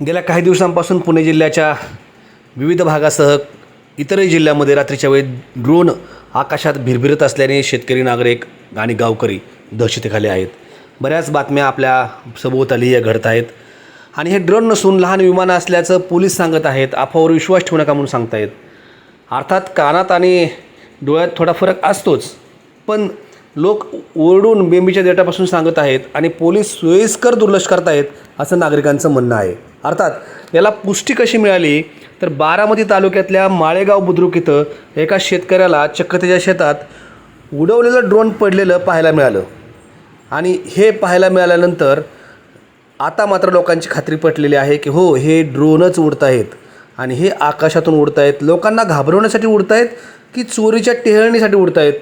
गेल्या काही दिवसांपासून पुणे जिल्ह्याच्या विविध भागासह इतरही जिल्ह्यामध्ये रात्रीच्या वेळी ड्रोन आकाशात भिरभिरत असल्याने शेतकरी नागरिक आणि गावकरी दहशतीखाली आहेत. बऱ्याच बातम्या आपल्या सभोवताली या घडत आहेत. आणि हे ड्रोन नसून लहान विमानं असल्याचं पोलीस सांगत आहेत. अफवावर विश्वास ठेवू नका म्हणून सांगतायत अर्थात कानात आणि डोळ्यात थोडा फरक असतोच. पण लोक ओरडून बेंबीच्या देठापासून सांगत आहेत आणि पोलीस सोयीस्कर दुर्लक्ष करतायत असं नागरिकांचं म्हणणं आहे. अर्थात याला पुष्टी कशी मिळाली? तर बारामती तालुक्यातल्या माळेगाव बुद्रुक इथं एका शेतकऱ्याला चक्क त्याच्या शेतात उडवलेलं ड्रोन पडलेलं पाहायला मिळालं. आणि हे पाहायला मिळाल्यानंतर आता मात्र लोकांची खात्री पटलेली आहे की हो हे ड्रोनच उडत आहेत आणि हे आकाशातून उडत आहेत लोकांना घाबरवण्यासाठी उडत आहेत की चोरीच्या टेहळणीसाठी उडत आहेत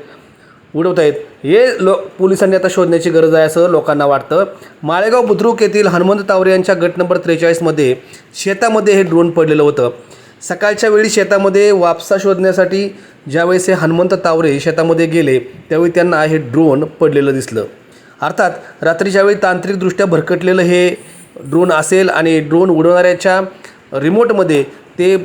उडवत आहेत हे लो पोलिसांनी आता शोधण्याची गरज आहे असं लोकांना वाटतं. माळेगाव बुद्रुक येथील हनुमंत तावरे यांच्या गट नंबर त्रेचाळीसमध्ये शेतामध्ये हे ड्रोन पडलेलं होतं. सकाळच्या वेळी शेतामध्ये वापसा शोधण्यासाठी ज्यावेळेस हे हनुमंत तावरे शेतामध्ये गेले त्यावेळी त्यांना हे ड्रोन पडलेलं दिसलं. अर्थात रात्रीच्या वेळी तांत्रिकदृष्ट्या भरकटलेलं हे ड्रोन असेल आणि ड्रोन उडवणाऱ्याच्या रिमोटमध्ये ते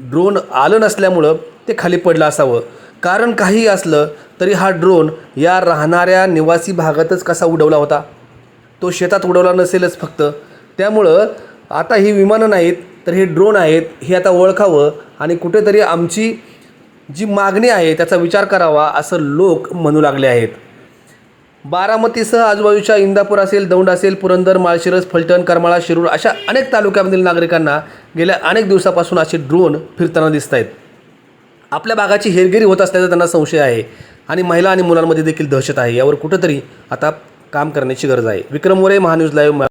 ड्रोन आलं नसल्यामुळं ते खाली पडलं असावं. कारण काही असलं तरी हा ड्रोन या राहणाऱ्या निवासी भागातच कसा उडवला होता? तो शेतात उडवला नसेलच फक्त. त्यामुळं आता ही विमानं नाहीत तर हे ड्रोन आहेत हे आता ओळखावं आणि कुठेतरी आमची जी मागणी आहे त्याचा विचार करावा असं लोक म्हणू लागले आहेत. बारामतीसह आजूबाजूच्या इंदापूर असेल दौंड असेल पुरंदर माळशिरस फलटण करमाळा शिरूर अशा अनेक तालुक्यामधील नागरिकांना गेल्या अनेक दिवसापासून असे ड्रोन फिरताना दिसत आहेत आपल्या भागाची हेरगिरी होत असल्याचा त्यांना संशय आहे आणि महिला आणि मुलांमध्ये देखील दहशत आहे. यावर कुठंतरी आता काम करण्याची गरज आहे. विक्रम मोरे महान्यूज लाईव्ह